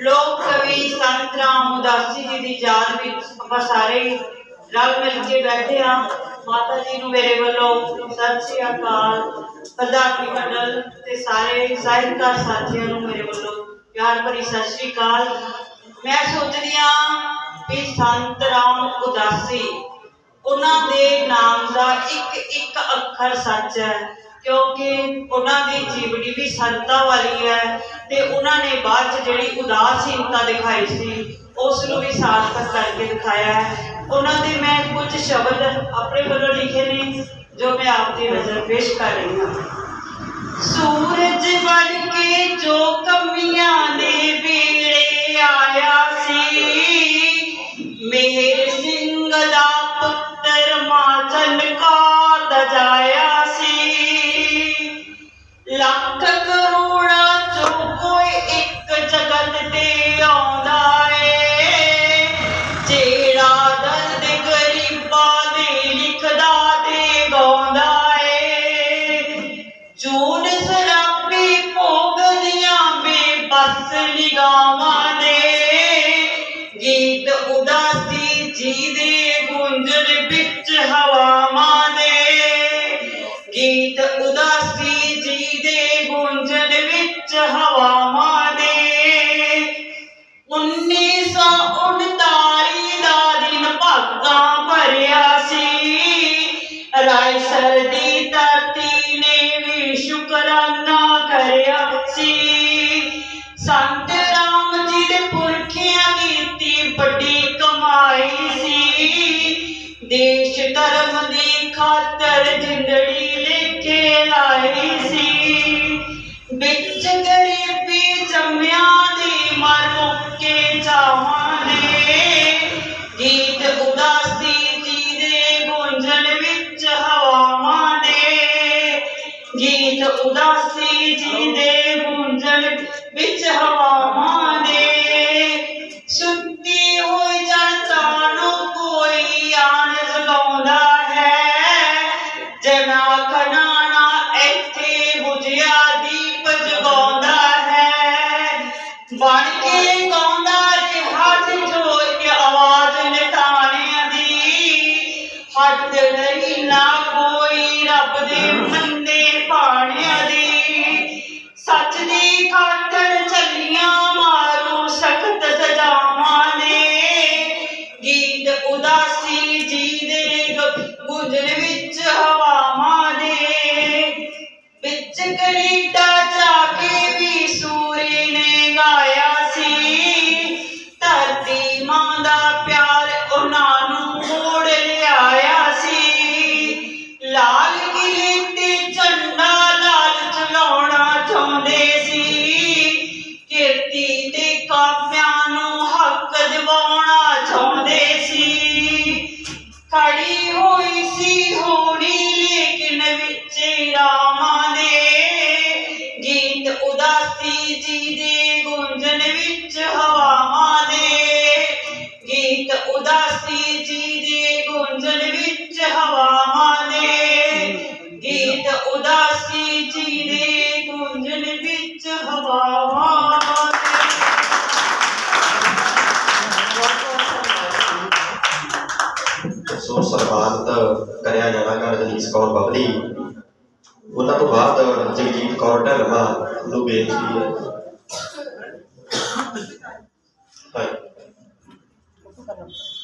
ਲੋਕ ਕਵੀ ਸੰਤ ਰਾਮ ਉਦਾਸੀ ਜੀ ਦੀ ਯਾਦ ਵਿੱਚ ਆਪਾਂ ਸਾਰੇ ਰਲ ਮਿਲ ਕੇ ਬੈਠੇ ਹਾਂ। ਮਾਤਾ ਜੀ ਨੂੰ ਮੇਰੇ ਵੱਲੋਂ ਸਤਿ ਸ੍ਰੀ ਅਕਾਲ। ਪ੍ਰਧਾਨੀ ਮੰਡਲ ਤੇ ਸਾਰੇ ਸਾਹਿਤਕਾਰ ਸਾਥੀਆਂ ਨੂੰ ਮੇਰੇ ਵੱਲੋਂ ਪਿਆਰ ਭਰੀ ਸਤਿ ਸ੍ਰੀ ਅਕਾਲ। ਮੈਂ ਸੋਚਦੀ ਹਾਂ ਵੀ ਸੰਤ ਰਾਮ ਉਦਾਸੀ, ਉਹਨਾਂ ਦੇ ਨਾਮ ਦਾ ਇੱਕ ਇੱਕ ਅੱਖਰ ਸੱਚ ਹੈ। ਕਿਉਂਕਿ ਉਹਨਾਂ ਦੀ ਜੀਵਨੀ ਵੀ ਸੰਤਾਂ ਵਾਲੀ ਹੈ ਤੇ ਉਹਨਾਂ ਨੇ ਬਾਅਦ ਚ ਜਿਹੜੀ ਉਦਾਸੀਨਤਾ ਦਿਖਾਈ ਸੀ, ਉਸ ਨੂੰ ਵੀ ਸਾਰਥਕ ਕਰਕੇ ਦਿਖਾਇਆ ਹੈ। ਉਹਨਾਂ ਦੇ ਮੈਂ ਕੁਝ ਸ਼ਬਦ ਆਪਣੇ ਵੱਲੋਂ ਲਿਖੇ ਨੇ, ਜੋ ਮੈਂ ਆਪ ਦੀ ਨਜ਼ਰ ਪੇਸ਼ ਕਰ ਰਹੀ ਹਾਂ। ਸੂਰਜ ਬਣ ਕੇ ਜੋ ਕਮੀਆਂ ਦੇ ਵੇਲੇ ਗੀਤ ਉਦਾਸੀ ਜੀ ਦੇ ਗੁੰਜਨ ਵਿੱਚ ਹਵਾਵਾਂ ਦੇ 1939 ਦਾ ਦਿਨ ਭਾਗਾਂ ਭਰਿਆ ਸੀ। ਰਾਇਸਰ ਦੀ ਧਰਤੀ ਨੇ ਵੀ ਸ਼ੁਕਰਾਨਾ ਕਰਿਆ ਸੀ। ਸੰਤ ਰਾਮ ਜੀ ਦੇ ਪੁਰਖਿਆਂ ਕੀਤੀ ਵੱਡੀ ਕਮਾਈ ਸੀ। ਦੇਸ਼ ਧਰਮ ਦੀ ਖਾਤਰ ਜਿੰਦੜੀ ਲੈ ਕੇ ਲਾਈ ਸੀ। ਵਿੱਚ ਗਰੀਬੀ ਜੰਮਿਆ ਦੀ ਮਰ ਮੁੱਕੇ ਚਾਵਾਂ ਨੇ। ਗੀਤ ਉਦਾਸੀ ਜੀ ਦੇ ਗੁੰਜਨ ਵਿੱਚ ਹਵਾਵਾਂ ਦੇ ਗੀਤ ਉਦਾਸੀ ਜੀ ਦੇ ਗੁੰਜਨ ਵਿੱਚ ਹਵਾਵਾਂ ਦੇ ਦੀ ਨਹੀਂ ਨਾ ਕੋਈ ਰੱਬ ਦੇ ਮੰਨੇ ਪਾਣਿਆਂ ਦੀ। ਸੱਚ ਦੀ ਖਾਤਰ ਚੱਲੀਆਂ ਮਾਰੂ ਸਖਤ ਸਜ਼ਾਵਾਂ ਨੇ। ਗੀਤ ਉਦਾਸੀ ਜੀ ਦੇ ਗੁਜਰ ਗੁੰਜਨ ਵਿੱਚ ਹਵਾਵਾਂ ਦੇ ਵਿੱਚ ਕੈਨੇਡਾ ਉਦਾਸੀ ਜੀ ਦੇ ਗੁੰਜਨ ਵਿੱਚ ਹਵਾਵਾਂ ਦੇ ਗੀਤ ਉਦਾਸੀ ਜੀ ਦੇ ਗੁੰਜਨ ਵਿੱਚ ਹਵਾਵਾਂ ਸੋ ਸਨਮਾਨਿਤ ਕਰਿਆ ਜਾਣਾਗਾ ਰਜਨੀਸ਼ ਕੌਰ ਬਬਲੀ। ਉਹਨਾਂ ਤੋਂ ਬਾਅਦ ਜਗਜੀਤ ਕੌਰ ਢਲਮਾ ਨੂੰ ਬੇਨਤੀ ਹੈ। ਹਾਂਜੀ